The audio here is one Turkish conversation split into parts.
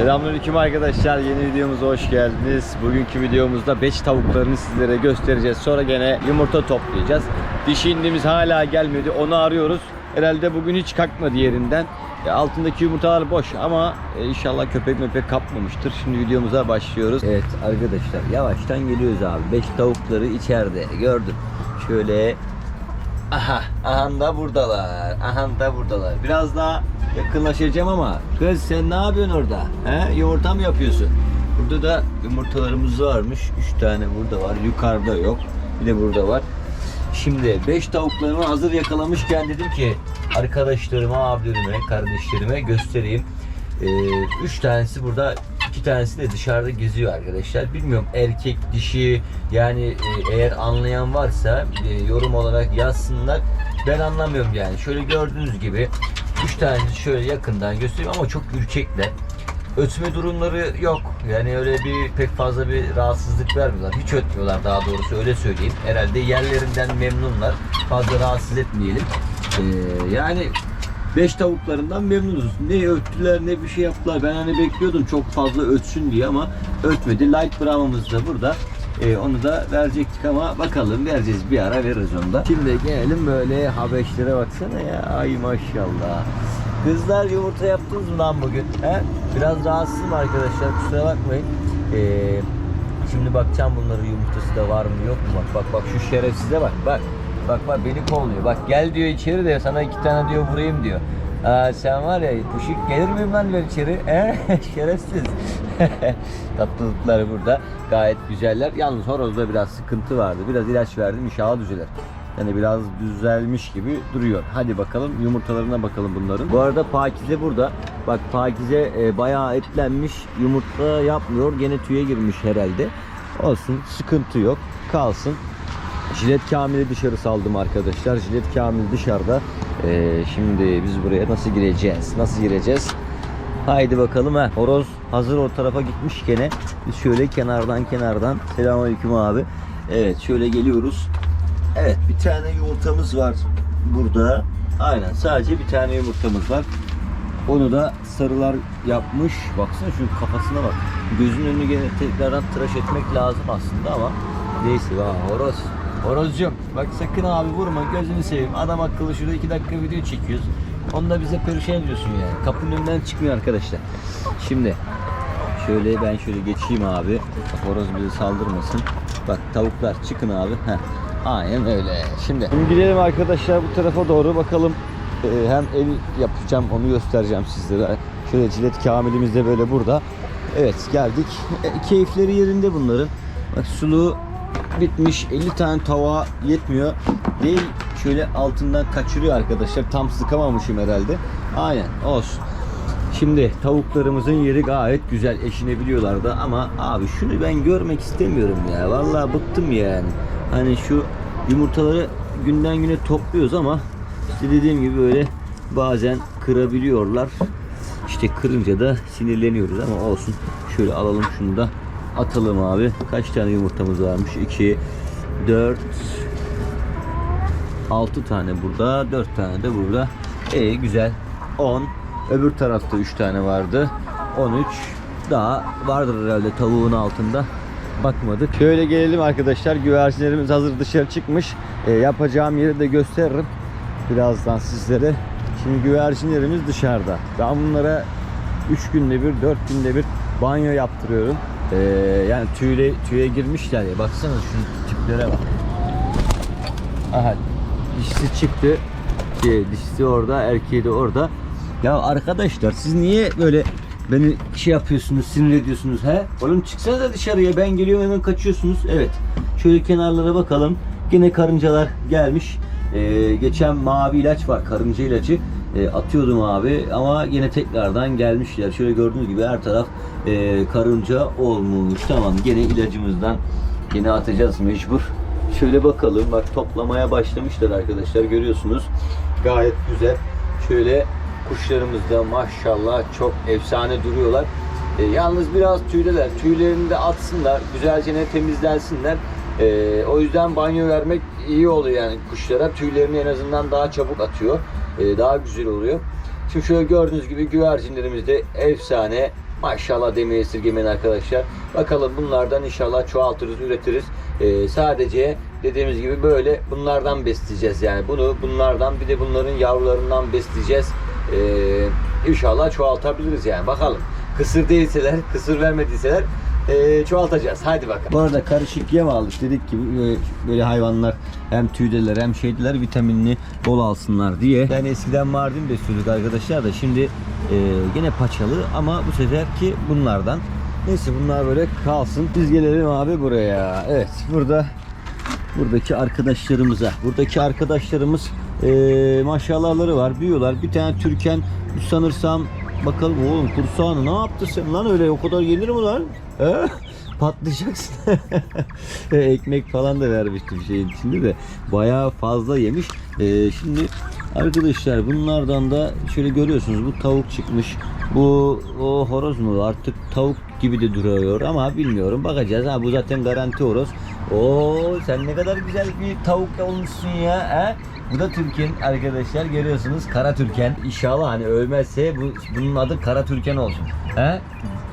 Selamünaleyküm arkadaşlar. Yeni videomuza hoş geldiniz. Bugünkü videomuzda beş tavuklarını sizlere göstereceğiz. Sonra gene yumurta toplayacağız. Dişi indimiz hala gelmedi. Onu arıyoruz. Herhalde bugün hiç kalkmadı yerinden. E, altındaki yumurtalar boş ama e, inşallah köpek mepek kapmamıştır. Şimdi videomuza başlıyoruz. Evet arkadaşlar yavaştan geliyoruz abi. Beş tavukları içeride gördüm. Şöyle Aha, aha da buradalar. Aha da buradalar. Biraz daha yakınlaşacağım ama kız sen ne yapıyorsun orada? He? Yumurta mı yapıyorsun? Burada da yumurtalarımız varmış. Üç tane burada var. Yukarıda yok. Bir de burada var. Şimdi 5 tavuklarımı hazır yakalamışken dedim ki arkadaşlarıma, abilerime, kardeşlerime göstereyim. 3 tanesi burada, iki tanesi de dışarıda geziyor arkadaşlar. Bilmiyorum erkek, dişi yani e, eğer anlayan varsa e, yorum olarak yazsınlar. Ben anlamıyorum yani. Şöyle gördüğünüz gibi 3 tanesi şöyle yakından gösteriyorum ama çok ürkekler. Ötme durumları yok. Yani öyle bir pek fazla bir rahatsızlık vermiyorlar. Hiç ötmüyorlar daha doğrusu öyle söyleyeyim. Herhalde yerlerinden memnunlar. Fazla rahatsız etmeyelim. Ee, yani Beş tavuklarından memnunuz. Ne öttüler ne bir şey yaptılar. Ben hani bekliyordum çok fazla ötsün diye ama ötmedi. Light Brahma'mız da burada. Ee, onu da verecektik ama bakalım vereceğiz bir ara veririz onu da. Şimdi gelelim böyle habeşlere baksana ya. Ay maşallah. Kızlar yumurta yaptınız mı lan bugün? He? Biraz rahatsızım arkadaşlar kusura bakmayın. Ee, şimdi bakacağım bunların yumurtası da var mı yok mu? Bak bak bak şu şerefsize bak bak. Bak bak beni kovluyor. Bak gel diyor içeri de sana iki tane diyor vurayım diyor. Aa, sen var ya puşik gelir miyim lan ben içeri? He? Şerefsiz. Tatlılıkları burada. Gayet güzeller. Yalnız horozda biraz sıkıntı vardı. Biraz ilaç verdim inşallah düzelir. Yani biraz düzelmiş gibi duruyor. Hadi bakalım yumurtalarına bakalım bunların. Bu arada Pakize burada. Bak Pakize e, bayağı etlenmiş. Yumurta yapmıyor. Gene tüye girmiş herhalde. Olsun sıkıntı yok. Kalsın. Jilet Kamil'i dışarı saldım arkadaşlar. Jilet Kamil dışarıda. Ee, şimdi biz buraya nasıl gireceğiz? Nasıl gireceğiz? Haydi bakalım ha. Horoz hazır o tarafa gitmiş gene. Biz şöyle kenardan kenardan. Selamünaleyküm abi. Evet şöyle geliyoruz. Evet bir tane yumurtamız var burada. Aynen sadece bir tane yumurtamız var. Onu da sarılar yapmış. Baksana şu kafasına bak. Gözünün önünü gene tekrardan tıraş etmek lazım aslında ama neyse horoz. Horozcum bak sakın abi vurma gözünü seveyim. Adam akıllı şurada iki dakika video çekiyoruz. Onu da bize perişan ediyorsun yani. Kapının önünden çıkmıyor arkadaşlar. Şimdi şöyle ben şöyle geçeyim abi. Horoz bizi saldırmasın. Bak tavuklar çıkın abi. Heh. Aynen öyle. Şimdi, Şimdi gidelim arkadaşlar bu tarafa doğru bakalım. Ee, hem ev yapacağım onu göstereceğim sizlere. Şöyle cilet kamilimiz de böyle burada. Evet geldik. E, keyifleri yerinde bunların. Bak suluğu bitmiş. 50 tane tavuğa yetmiyor. Değil şöyle altından kaçırıyor arkadaşlar. Tam sıkamamışım herhalde. Aynen olsun. Şimdi tavuklarımızın yeri gayet güzel eşinebiliyorlar da ama abi şunu ben görmek istemiyorum ya. Vallahi bıktım yani. Hani şu yumurtaları günden güne topluyoruz ama işte dediğim gibi böyle bazen kırabiliyorlar. İşte kırınca da sinirleniyoruz ama olsun. Şöyle alalım şunu da atalım abi. Kaç tane yumurtamız varmış? 2 4 6 tane burada, 4 tane de burada. İyi güzel. 10. Öbür tarafta 3 tane vardı. 13. Daha vardır herhalde tavuğun altında. Bakmadık. Şöyle gelelim arkadaşlar. Güvercinlerimiz hazır dışarı çıkmış. E, yapacağım yeri de gösteririm. Birazdan sizlere. Şimdi güvercinlerimiz dışarıda. Ben bunlara 3 günde bir, 4 günde bir banyo yaptırıyorum. E, yani tüyle, tüye girmişler ya. Baksana şu tiplere bak. Aha dişisi çıktı. Şey, dişisi orada, erkeği de orada. Ya arkadaşlar siz niye böyle beni şey yapıyorsunuz, sinir ediyorsunuz he? Oğlum çıksanıza dışarıya ben geliyorum hemen kaçıyorsunuz. Evet. Şöyle kenarlara bakalım. Yine karıncalar gelmiş. Ee, geçen mavi ilaç var, karınca ilacı. Ee, atıyordum abi ama yine tekrardan gelmişler. Şöyle gördüğünüz gibi her taraf e, karınca olmuş. Tamam gene ilacımızdan yine atacağız mecbur. Şöyle bakalım. Bak toplamaya başlamışlar arkadaşlar. Görüyorsunuz. Gayet güzel. Şöyle kuşlarımız da maşallah çok efsane duruyorlar. E, yalnız biraz tüydeler. Tüylerini de atsınlar. Güzelce ne temizlensinler. E, o yüzden banyo vermek iyi oluyor yani kuşlara. Tüylerini en azından daha çabuk atıyor. E, daha güzel oluyor. Şimdi şöyle gördüğünüz gibi güvercinlerimiz de efsane Maşallah demeyi esirgemeyin arkadaşlar. Bakalım bunlardan inşallah çoğaltırız, üretiriz. Ee, sadece dediğimiz gibi böyle bunlardan besleyeceğiz yani. Bunu bunlardan bir de bunların yavrularından besleyeceğiz. Ee, inşallah çoğaltabiliriz yani. Bakalım. Kısır değilseler, kısır vermediyseler ee, çoğaltacağız. Hadi bakalım. Bu arada karışık yem aldık. Dedik ki böyle, böyle hayvanlar hem tüydeler hem şeydiler vitaminini bol alsınlar diye. Yani eskiden Mardin besliyorduk arkadaşlar da şimdi e, gene paçalı ama bu seferki bunlardan. Neyse bunlar böyle kalsın. Biz gelelim abi buraya. Evet burada buradaki arkadaşlarımıza. Buradaki arkadaşlarımız e, maşallahları var. Büyüyorlar. Bir tane Türken sanırsam bakalım oğlum kursağını ne yaptı sen lan öyle o kadar yenir mi lan? He? Patlayacaksın. E, Ekmek falan da vermiştim şeyin içinde de bayağı fazla yemiş. E, şimdi arkadaşlar bunlardan da şöyle görüyorsunuz bu tavuk çıkmış. Bu o horoz mu artık tavuk gibi de duruyor ama bilmiyorum bakacağız. Ha bu zaten garanti horoz. Oo sen ne kadar güzel bir tavuk olmuşsun ya. He? Bu da Türken arkadaşlar görüyorsunuz Kara Türken. İnşallah hani ölmezse bu bunun adı Kara Türken olsun. He?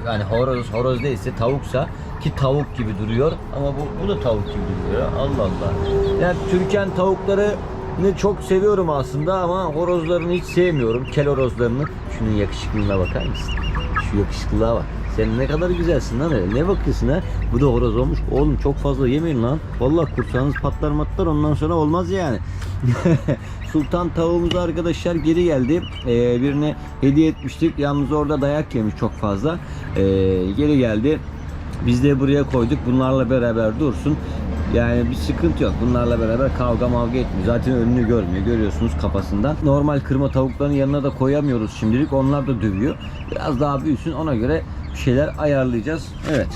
Yani horoz horoz değilse tavuksa ki tavuk gibi duruyor ama bu, bu da tavuk gibi duruyor. Allah Allah. Yani Türken tavukları ne çok seviyorum aslında ama horozlarını hiç sevmiyorum. Kel horozlarını. Şunun yakışıklılığına bakar mısın? Şu yakışıklılığa bak. Sen ne kadar güzelsin lan öyle. Ne bakıyorsun ha? Bu da horoz olmuş. Oğlum çok fazla yemeyin lan. Vallahi kursağınız patlar matlar ondan sonra olmaz yani. Sultan tavuğumuz arkadaşlar geri geldi. Ee, birine hediye etmiştik. Yalnız orada dayak yemiş çok fazla. Ee, geri geldi. Biz de buraya koyduk. Bunlarla beraber dursun. Yani bir sıkıntı yok. Bunlarla beraber kavga mavga etmiyor. Zaten önünü görmüyor. Görüyorsunuz kafasından. Normal kırma tavukların yanına da koyamıyoruz şimdilik. Onlar da dövüyor. Biraz daha büyüsün. Ona göre şeyler ayarlayacağız. Evet.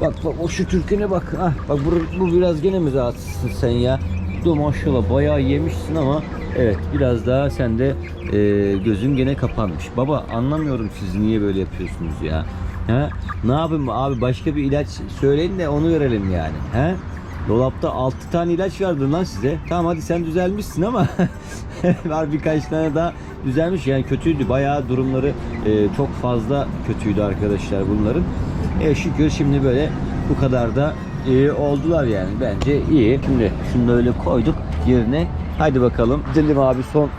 Bak bak o şu türküne bak. Ah, bak bu, bu biraz gene mi rahatsızsın sen ya? Da maşallah bayağı yemişsin ama evet biraz daha sen de e, gözün gene kapanmış. Baba anlamıyorum siz niye böyle yapıyorsunuz ya. Ha? Ne yapayım abi başka bir ilaç söyleyin de onu verelim yani. Ha? Dolapta 6 tane ilaç verdim lan size. Tamam hadi sen düzelmişsin ama var birkaç tane daha düzelmiş. Yani kötüydü. Bayağı durumları e, çok fazla kötüydü arkadaşlar bunların. E, şükür şimdi böyle bu kadar da iyi oldular yani. Bence iyi. Şimdi şunu da öyle koyduk yerine. Hadi bakalım. Gidelim abi son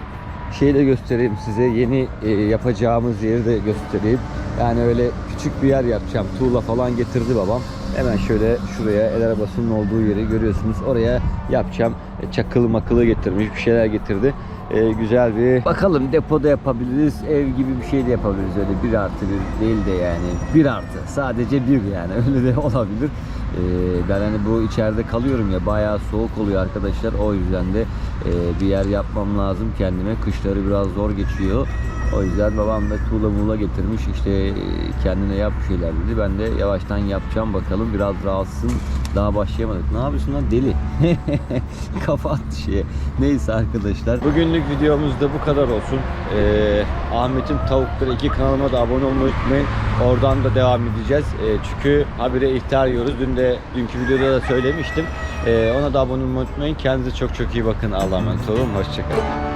şeyi de göstereyim size. Yeni e, yapacağımız yeri de göstereyim. Yani öyle küçük bir yer yapacağım. Tuğla falan getirdi babam. Hemen şöyle şuraya el arabasının olduğu yeri görüyorsunuz. Oraya yapacağım. E, çakılı makılı getirmiş. Bir şeyler getirdi. E, güzel bir bakalım depoda yapabiliriz. Ev gibi bir şey de yapabiliriz. Öyle bir artı bir değil de yani. Bir artı. Sadece bir yani. Öyle de olabilir. E, ben hani bu içeride kalıyorum ya bayağı soğuk oluyor arkadaşlar. O yüzden de bir yer yapmam lazım kendime. Kışları biraz zor geçiyor. O yüzden babam da tuğla muğla getirmiş işte e, kendine yap bir şeyler dedi. Ben de yavaştan yapacağım bakalım biraz rahatsın. Daha başlayamadık. Ne yapıyorsun lan deli? Kafa attı şeye. Neyse arkadaşlar. Bugünlük videomuz da bu kadar olsun. Ee, Ahmet'in Tavukları iki kanalıma da abone olmayı unutmayın. Oradan da devam edeceğiz. Ee, çünkü habire ihtar yiyoruz. Dün de dünkü videoda da söylemiştim. Ee, ona da abone olmayı unutmayın. Kendinize çok çok iyi bakın. Allah'a emanet olun. Hoşçakalın.